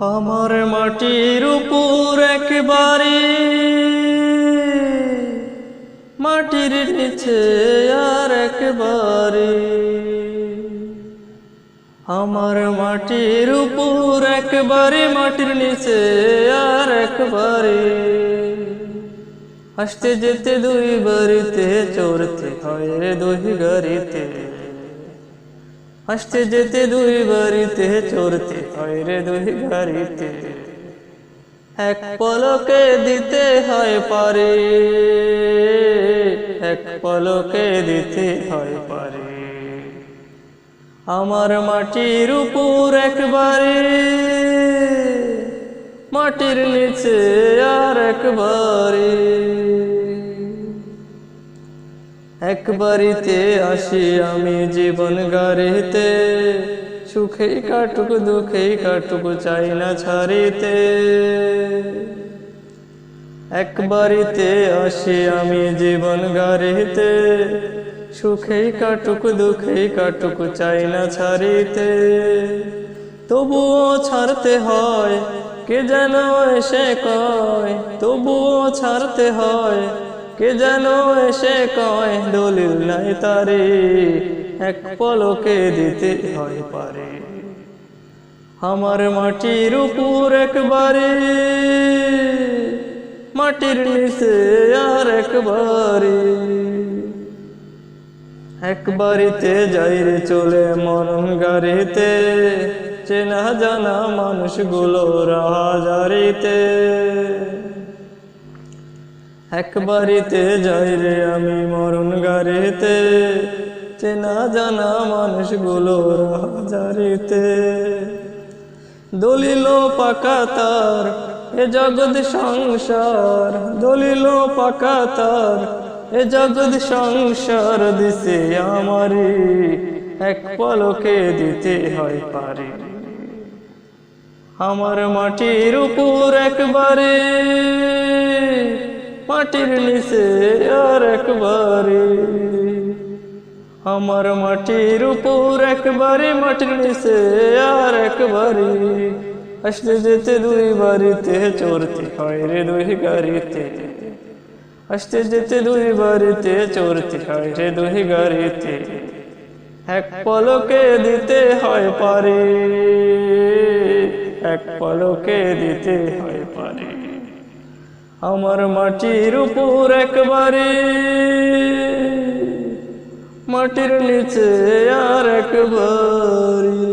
আমার মাটির উপর একবারে মাটির নিচে আর একবারে আমার মাটির উপর একবারে মাটির নিচে আর একবারে আসতে যেতে দুই বাড়িতে চড়তে হয় দুই গাড়িতে। আসতে যেতে দুই বাড়িতে, চড়তে হয় রে দুই গাড়িতে এক পলকে দিতে হয় পারে, এক পলকে দিতে হয় পারে। আমার মাটির উপর একবারে, মাটির নিচে আর একবারে। একবারিতে আসি আমি জীবন গাড়িতে। সুখেই কাটুক, দুঃখেই কাটুক, চাই না ছাড়িতে। একবারিতে আসি আমি জীবন গাড়িতে। সুখেই কাটুক, দুঃখেই কাটুক, চাই না ছাড়িতে। তবুও ছাড়তে হয়, কে যেন এসে কয়, তবুও ছাড়তে হয় কে যেন এসে কয়, দলিল নাই তারে, এক পলকে দিতে হয় পারে। আমার মাটির উপর একবারে, মাটির নিচে আর একবারে। একবারিতে যাই রে চলে মরণ গাড়িতে, চেনা জানা মানুষগুলো রাজারিতে একবারিতে যাই রে আমি মরণ গাড়িতে, চেনা জানা মানুষগুলো রাজারিতে। দলিল পাকা তার, এ জগৎ সংসার। দলিল পাকা তার, এ জগৎ সংসার দিছে আমারে। এক পলকে দিতে হয় পারে। আমার মাটির উপর একবারে মাটির নিচে আর একবারে। আমার মাটির উপর একবারে মাটির নিচে আর একবারে। আসতে যেতে দুই বাড়িতে চড়তে হয় রে দুই গাড়িতে। আসতে যেতে দুই বাড়িতে চড়তে হয় রে দুই গাড়িতে। এক পলকে দিতে হয় পারে। এক পলকে দিতে হয় পারে। আমার মাটির উপর একবারে। মাটির নিচে আর একবারে।